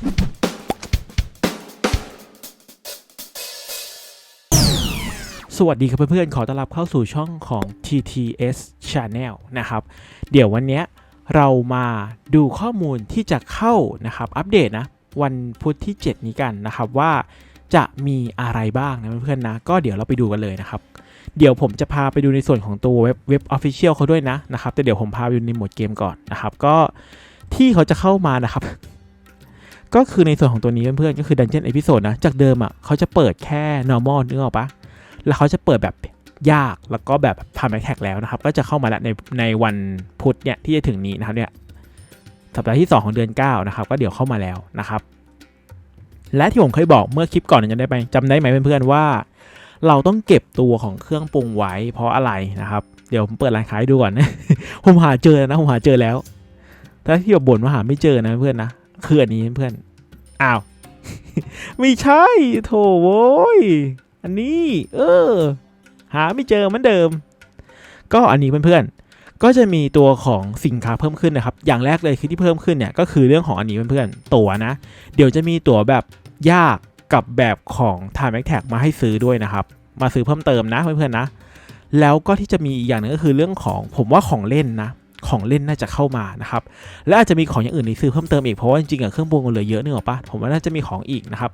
สวัสดีครับเพื่อนๆ ขอต้อนรับเข้าสู่ช่องของ TTS Channel นะครับ เดี๋ยววันนี้เรามาดูข้อมูลที่จะเข้านะครับอัปเดตนะ วันพุธที่ 7 นี้กันนะครับว่าจะมีอะไรบ้างนะเพื่อนๆนะ ก็เดี๋ยวเราไปดูกันเลยนะครับ เดี๋ยวผมจะพาไปดูในส่วนของตัวเว็บเว็บออฟฟิเชียลเขาด้วยนะนะครับ แต่เดี๋ยวผมพาไปดูในโหมดเกมก่อนนะครับ ก็ที่เขาจะเข้ามานะครับ ก็คือในส่วนของตัวนี้เพื่อนๆก็คือ Dungeon Episode นะ จากเดิมอะเขาจะเปิดแค่ normal นึกออกปะแล้วเขาจะเปิดแบบยากแล้วก็แบบทำแอคแท็กแล้วนะครับ ก็จะเข้ามาแล้วในในวันพุธเนี่ยที่จะถึงนี้นะครับเนี่ยสัปดาห์ที่ 2 ของเดือน 9 นะครับ ก็เดี๋ยวเข้ามาแล้วนะครับ และที่ผมเคยบอกเมื่อคลิปก่อนจำได้ไหมจำได้ไหมเพื่อนๆว่า เราต้องเก็บตัวของเครื่องปรุงไว้เพราะอะไรนะครับ เดี๋ยวผมเปิดร้านขายดูก่อน ผมหาเจอนะผมหาเจอแล้วแต่ที่แบบบ่นว่าหาไม่เจอนะเพื่อนนะ คืออันนี้เพื่อน อ้าว ไม่ใช่โถโว้ย อันนี้ เออ หาไม่เจอเหมือนเดิม ก็อันนี้เพื่อนๆ ก็จะมีตัวของสินค้าเพิ่มขึ้นนะครับ อย่างแรกเลยคือที่เพิ่มขึ้นเนี่ย ก็คือเรื่องของอันนี้เพื่อนๆ ตั๋วนะ เดี๋ยวจะมีตั๋วแบบยากกับแบบของ Time a t t a c มาให้ซื้อด้วยนะครับ มาซื้อเพิ่มเติมนะเพื่อนๆนะ แล้วก็ที่จะมีอีกอย่างหนึงก็คือเรื่องของผมว่าของเล่นนะ ของเล่นน่าจะเข้ามานะครับ และอาจจะมีของอย่างอื่นที่ซื้อเพิ่มเติมอีก เพราะว่าจริงๆอะเครื่องปรุงมันเหลือเยอะนึกออกปะผมว่าน่าจะมีของอีกนะครับ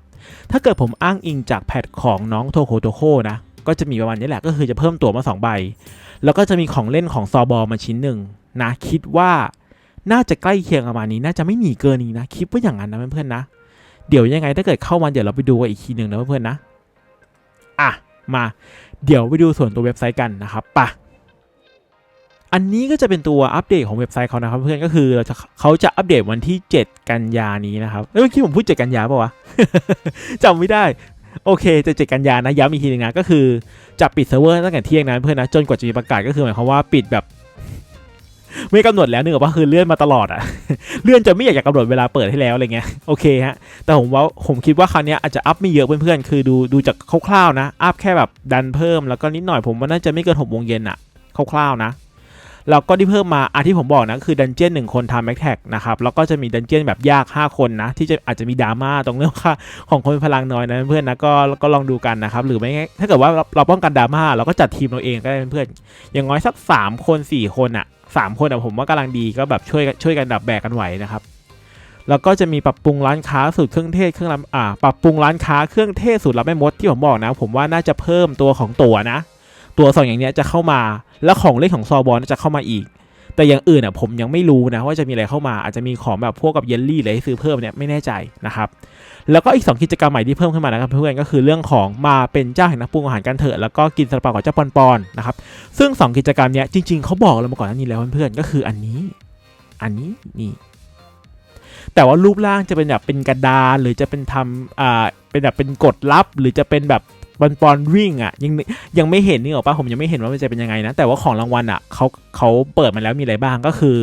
ถ้าเกิดผมอ้างอิงจากแพทของน้องโทโคโตโคนะ ก็จะมีประมาณนี้แหละ ก็คือจะเพิ่มตัวมา 2 ใบ แล้วก็จะมีของเล่นของซอบอมาชิ้นหนึ่งนะ คิดว่าน่าจะใกล้เคียงประมาณนี้ น่าจะไม่หนีเกินนี้นะ คิดว่าอย่างนั้นนะเพื่อนๆนะ เดี๋ยวยังไงถ้าเกิดเข้ามาเดี๋ยวเราไปดูกันอีกทีหนึ่งนะเพื่อนๆนะ อะ มา เดี๋ยวไปดูส่วนตัวเว็บไซต์กันนะครับไปะ อันนี้ก็จะเป็นตัวอัปเดตของเว็บไซต์เขานะครับเพื่อนก็คือเราจะเขาจะอัปเดตวันที่ 7 กันยานี้นะครับเอ้ยเมื่อกี้ผมพูด 7 กันยาป่าวะจำไม่ได้โอเคจะ7กันยานะย้ำอีกทีหนึงนะก็คือจะปิดเซิร์ฟเวอร์ตั้งแต่เที่ยงนะเพื่อนนะจนกว่าจะมีประกาศก็คือหมายความว่าปิดแบบ ไม่กำหนดแล้วนึกออกปะคือเลื่อนมาตลอดอะเลื่อนจะไม่อยากจะกำหนดเวลาเปิดให้แล้วอะไรเงี้ยโอเคฮะแต่ผมว่าผมคิดว่าครั้งนี้อาจจะอัพไม่เยอะเพื่อนๆคือดูดูจากคร่าวๆนะอัพแค่แบบดันเพิ่มแล้วก็นิดหน่อยผมว่าน่าจะไม่เกิน6โมงเย็นอะคร่าวๆนะ แล้วก็ที่เพิ่มมาอาที่ผมบอกนะคือดันเจี้ยนหนึ่งคนทำแม็กแท็กนะครับแล้วก็จะมีดันเจี้ยนแบบยาก 5 คนนะ ที่จะอาจจะมีดราม่าตรงเรื่องค่าของคนพลังน้อยนะเพื่อนนะก็ก็ลองดูกันนะครับหรือไม่ถ้าเกิดว่าเราป้องกันดราม่าเราก็จัดทีมเราเองก็ได้เพื่อนอย่างน้อยสัก 3 คน 4 คนอะสามคนอะผมว่ากำลังดีก็แบบช่วยช่วยกันดับแบกกันไหวนะครับแล้วก็จะมีปรับปรุงร้านค้าสูตรเครื่องเทศเครื่องรับอ่าปรับปรุงร้านค้าเครื่องเทศสูตรรับแม่มดที่ผมบอกนะ ผมว่าน่าจะเพิ่มตัวของตัวนะ ตัวสองอย่างเนี้ยจะเข้ามา แล้วของเล่นของซอบอลจะเข้ามาอีก แต่อย่างอื่นอะผมยังไม่รู้นะว่าจะมีอะไรเข้ามาอาจจะมีของแบบพวกกับเยลลี่อะไรให้ซื้อเพิ่มเนี่ยไม่แน่ใจนะครับแล้วก็อีก 2 กิจกรรมใหม่ที่เพิ่มขึ้นมานะครับเพื่อนก็คือเรื่องของมาเป็นเจ้าแห่งนักปรุงอาหารกันเถอะแล้วก็กินซาลาเปากับเจ้าปอนปอนนะครับซึ่ง 2 กิจกรรมเนี้ยจริงๆเขาบอกเรามาก่อนหน้านี้แล้วเพื่อนๆก็คืออันนี้ อันนี้นี่แต่ว่ารูปร่างจะเป็นแบบเป็นกระดานหรือจะเป็นทำอ่าเป็นแบบเป็นกดลับ หรือจะเป็นแบบ ปอนปอนๆวิ่งอะยังยังไม่เห็นนี่หรอกปะผมยังไม่เห็นว่ามันจะเป็นยังไงนะ แต่ว่าของรางวัลอะเขาเขาเปิดมาแล้วมีอะไรบ้างก็คือ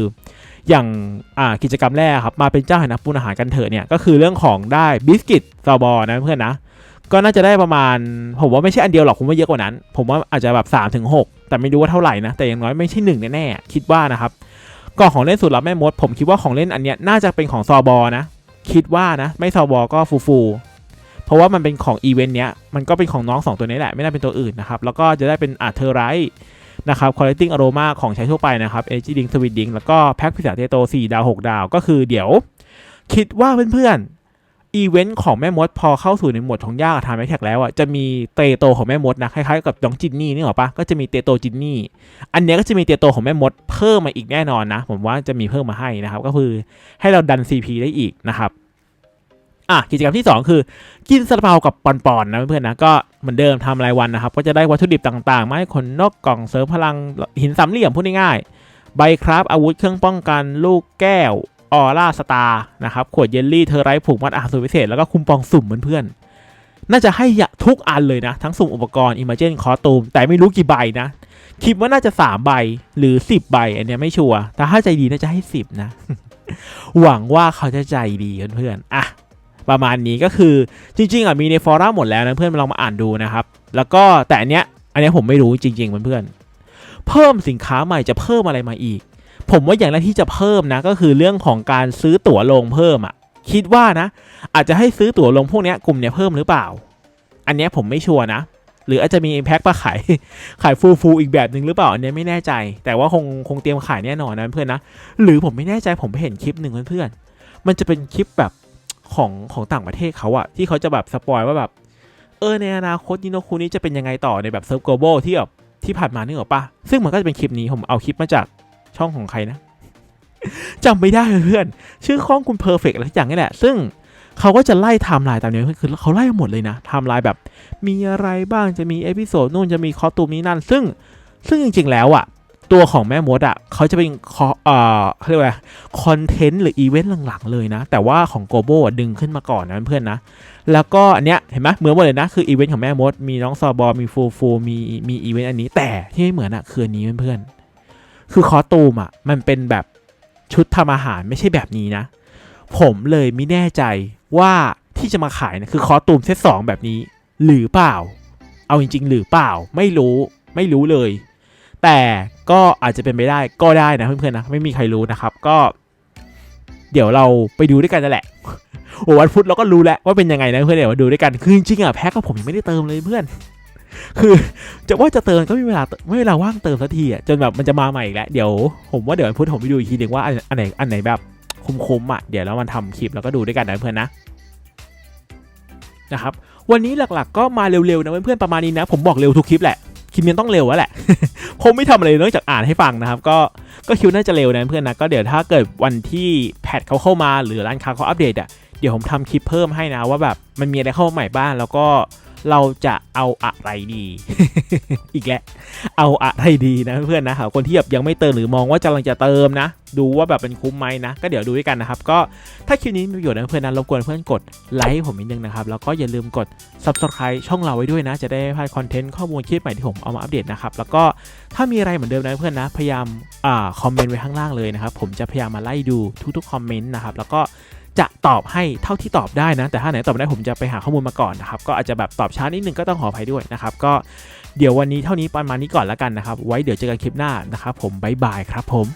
อย่างอ่ากิจกรรมแรกครับมาเป็นเจ้าแห่งนักปรุงอาหารกันเถอะเนี่ยก็คือเรื่องของได้บิสกิตซอบอนะเพื่อนนะก็น่าจะได้ประมาณ ผมว่าไม่ใช่อันเดียวหรอกผมว่าเยอะกว่านั้น ผมว่าอาจจะแบบ3าถึงหแต่ไม่รู้ว่าเท่าไหร่นะ แต่อย่างน้อยไม่ใช่หนึ่งแน่ๆคิดว่านะครับกล่อของเล่นสุดลับแม่มด ผมคิดว่าของเล่นอันเนี้ยน่าจะเป็นของซอบอนะ คิดว่านะ ไม่ซอบอก็ฟูฟู ราะว่ามันเป็นของอีเวนต์เนี้ยมันก็เป็นของน้องสองตัวนี้แหละไม่น่าเป็นตัวอื่นนะครับแล้วก็จะได้เป็นอาเทอร์ไรนะครับ Collecting Aroma ของใช้ทั่วไปนะครับ e g Ding Sweet Ding แล้วก็แพ็คพิเศษเทโต4ดาว6 ดาว ก็คือเดี๋ยว คิดว่าเพื่อนๆอีเวนต์ของแม่มดพอเข้าสู่ในหมวดของยากทำแม็กแท็กแล้วอะจะมีเตโตของแม่มดนะคล้ายๆกับน้องจินนี่นี่หรอปะก็จะมีเตโตจินนี่อันเนี้ยก็จะมีเตโตของแม่มดเพิ่มมาอีกแน่นอนนะ ผมว่าจะมีเพิ่มมาให้นะครับก็คือให้เราดัน CP ได้อีกนะครับ อะกิจกรรมที่ 2 คือ กินซาลาเปากับปอนๆนะเพื่อนๆนะก็เหมือนเดิมทำรายวันนะครับ ก็จะได้วัตถุดิบต่างๆไม้ขนนกกล่องเสริมพลังหินสามเหลี่ยมพูดง่ายๆใบครับอาวุธเครื่องป้องกันลูกแก้วออร่าสตาร์นะครับขวดเยลลี่เทอร์ไรท์ผูกมัดอาหารสูตรพิเศษแล้วก็คุมปองสุ่มเพื่อนๆน่าจะให้ทุกอันเลยนะ ทั้งสุ่มอุปกรณ์อิมเมจนคอตูม แต่ไม่รู้กี่ใบนะคิดว่าน่าจะ 3 ใบหรือ 10 ใบ อันนี้ไม่ชัวร์แต่ถ้าใจดีน่าจะให้ 10 นะ หวังว่าเขาจะใจดีเพื่อนๆอะ ประมาณนี้ก็คือจริงๆอะมีในฟอรัมหมดแล้วนะเพื่อนมาลองมาอ่านดูนะครับ แล้วก็แต่อันเนี้ยอันเนี้ยผมไม่รู้จริงๆเพื่อนๆเพิ่มสินค้าใหม่จะเพิ่มอะไรมาอีก ผมว่าอย่างแรกที่จะเพิ่มนะก็คือเรื่องของการซื้อตั๋วลงเพิ่มอะคิดว่านะ อาจจะให้ซื้อตั๋วลงพวกเนี้ยกลุ่มเนี้ยเพิ่มหรือเปล่า อันเนี้ยผมไม่ชัวร์นะ หรืออาจจะมีแพ็คมาขายขายฟูฟูอีกแบบหนึ่งหรือเปล่าอันเนี้ยไม่แน่ใจ แต่ว่าคงคงเตรียมขายแน่นอนนะเพื่อนนะหรือผมไม่แน่ใจผมไปเห็นคลิปหนึ่งเพื่อนๆมันจะเป็นคลิปแบบ ของของต่างประเทศเขาอะที่เขาจะแบบสปอยว่าแบบเออในอนาคตนิโนคูนี้จะเป็นยังไงต่อในแบบเซิร์ฟโกลบอลที่แบบที่ผ่านมานึกออกปะซึ่งมันก็จะเป็นคลิปนี้ผมเอาคลิปมาจากช่องของใครนะจำไม่ได้เพื่อน ชื่อข้องคุณเพอร์เฟกอะไรทุกอย่างนี่แหละ ซึ่งเขาก็จะไล่ไทม์ไลน์ตามนี้คือเขาไล่หมดเลยนะไทม์ไลน์แบบ มีอะไรบ้างจะมีเอพิโซดนู่นจะมีคอสตูมนี้นั่น ซึ่งซึ่งจริง ๆ แล้วอะ ตัวของแม่มดอะเขาจะเป็นคอเอ่อเขาเรียกว่าคอนเทนต์หรืออีเวนต์หลังๆเลยนะ แต่ว่าของโกโบดึงขึ้นมาก่อนนะเพื่อนนะ แล้วก็อันเนี้ยเห็นไหมเหมือนหมดเลยนะ คืออีเวนต์ของแม่มด มีน้องซอบอมีฟูฟูมีมีอีเวนต์อันนี้ แต่ที่ไม่เหมือนอะคืออันนี้เพื่อนๆคือคอตูมอะมันเป็นแบบชุดทำอาหารไม่ใช่แบบนี้นะ ผมเลยไม่แน่ใจว่าที่จะมาขายนะคือคอตูมเซตสองแบบนี้ หรือเปล่า เอาจริง ๆ หรือเปล่าไม่รู้ไม่รู้เลย แต่ ก็อาจจะเป็นไปได้ก็ได้นะเพื่อนๆนะไม่มีใครรู้นะครับก็ เดี๋ยวเราไปดูด้วยกันนั่นแหละโอ้วันพุธเราก็รู้แล้วว่าเป็นยังไงนะเพื่อนเดี๋ยวมาดูด้วยกันคือจริงๆอะแพ็คกับผมยังไม่ได้เติมเลยเพื่อน คือจะว่าจะเติมก็ไม่มีเวลาไม่มีเวลาว่างเติมสักทีอะจนแบบมันจะมาใหม่อีกแล้วเดี๋ยวผมว่าเดี๋ยววันพุธผมไปดูอีกทีหนึ่งว่าอันไหนอันไหนแบบคุ้มๆอะเดี๋ยวเรามาทำคลิปแล้วก็ดูด้วยกันนะเพื่อนนะนะครับวันนี้หลักๆก็มาเร็วๆนะเพื่อนๆประมาณนี้นะ ผมบอกเร็วทุกคลิปแหละ คลิปนี้ต้องเร็วแล้วแหละ ผมไม่ทำอะไรนอกจากอ่านให้ฟังนะครับ ก็ก็คิดวน่าจะเร็วนะเพื่อนนะ ก็เดี๋ยวถ้าเกิดวันที่แพทเขาเข้ามาหรือร้านค้าเขาอัปเดตอะ เดี๋ยวผมทำคลิปเพิ่มให้นะว่าแบบมันมีอะไรเข้ามาใหม่บ้างแล้วก็ เราจะเอาอะไรดี อีกแล้วเอาอะไรดีนะเพื่อนนะครับคนที่แบบยังไม่เติมหรือมองว่ากำลังจะเติมนะ ดูว่าแบบเป็นคุ้มไหมนะ ก็เดี๋ยวดูด้วยกันนะครับ ก็ถ้าคลิปนี้มีประโยชน์นะเพื่อนนะรบกวนเพื่อนกดไลค์ผมนิดนึงนะครับ แล้วก็อย่าลืมกด subscribe ช่องเราไว้ด้วยนะ จะได้ไม่พลาดคอนเทนต์ข้อมูลคลิปใหม่ที่ผมเอามาอัปเดตนะครับแล้วก็ถ้ามีอะไรเหมือนเดิมนะเพื่อนนะพยายามอ่าคอมเมนต์ไว้ข้างล่างเลยนะครับผมจะพยายามมาไล่ดูทุกๆคอมเมนต์นะครับแล้วก็ จะตอบให้เท่าที่ตอบได้นะ แต่ถ้าไหนตอบไม่ได้ผมจะไปหาข้อมูลมาก่อนนะครับ ก็อาจจะแบบตอบช้านิดนึงก็ต้องขออภัยด้วยนะครับ ก็เดี๋ยววันนี้เท่านี้ประมาณนี้ก่อนแล้วกันนะครับ ไว้เดี๋ยวเจอกันคลิปหน้านะครับ ผมบ๊ายบายครับผม